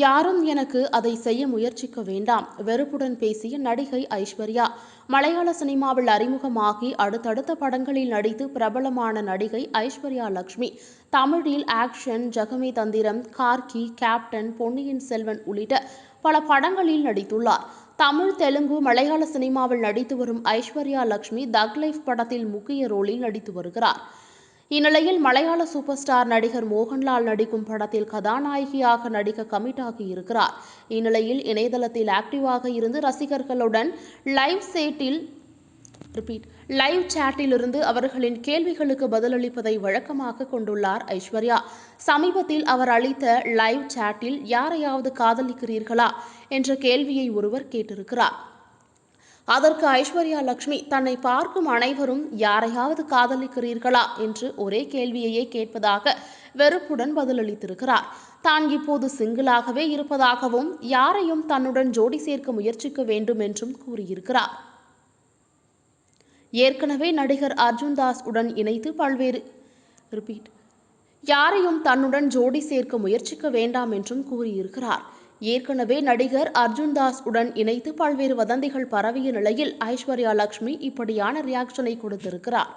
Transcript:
யாரும் எனக்கு அதை செய்ய முயற்சிக்க வேண்டாம். வெறுப்புடன் பேசிய நடிகை ஐஸ்வர்யா. மலையாள சினிமாவில் அறிமுகமாகி அடுத்தடுத்த படங்களில் நடித்து பிரபலமான நடிகை ஐஸ்வர்யா லக்ஷ்மி தமிழில் ஆக்ஷன் ஜகமே தந்திரம் கார்கி கேப்டன் பொன்னியின் செல்வன் உள்ளிட்ட பல படங்களில் நடித்துள்ளார். தமிழ் தெலுங்கு மலையாள சினிமாவில் நடித்து வரும் ஐஸ்வர்யா லக்ஷ்மி தக் லைஃப் படத்தில் முக்கிய ரோலில் நடித்து வருகிறார். இந்நிலையில் மலையாள சூப்பர் ஸ்டார் நடிகர் மோகன்லால் நடிக்கும் படத்தில் கதாநாயகியாக நடிக்க கமிட் ஆகியிருக்கிறார் இந்நிலையில் இணையதளத்தில் ஆக்டிவாக இருந்து ரசிகர்களுடன் லைவ் சேட்டில் ரிப்பீட் லைவ் சாட்டிலிருந்து அவர்களின் கேள்விகளுக்கு பதிலளிப்பதை வழக்கமாக கொண்டுள்ளார் ஐஸ்வர்யா. சமீபத்தில் அவர் அளித்த லைவ் சாட்டில் யாரையாவது காதலிக்கிறீர்களா? என்ற கேள்வியை ஒருவர் கேட்டிருக்கிறார். அதற்கு ஐஸ்வர்யா லக்ஷ்மி தன்னை பார்க்கும் அனைவரும் யாரையாவது காதலிக்கிறீர்களா என்று ஒரே கேள்வியையே கேட்பதாக வெறுப்புடன் பதிலளித்திருக்கிறார். தான் இப்போது சிங்கிளாகவே இருப்பதாகவும் யாரையும் தன்னுடன் ஜோடி சேர்க்க முயற்சிக்க வேண்டும் என்றும் கூறியிருக்கிறார். ஏற்கனவே நடிகர் அர்ஜுன் தாஸ் உடன் இணைத்து பல்வேறு ரிப்பீட் யாரையும் தன்னுடன் ஜோடி சேர்க்க முயற்சிக்க வேண்டாம் என்றும் கூறியிருக்கிறார். ஏற்கனவே நடிகர் அர்ஜுன் தாஸ் உடன் இணைத்து பல்வேறு வதந்திகள் பரவிய நிலையில் ஐஸ்வர்யா லக்ஷ்மி இப்படியான ரியாக்ஷனை கொடுத்திருக்கிறார்.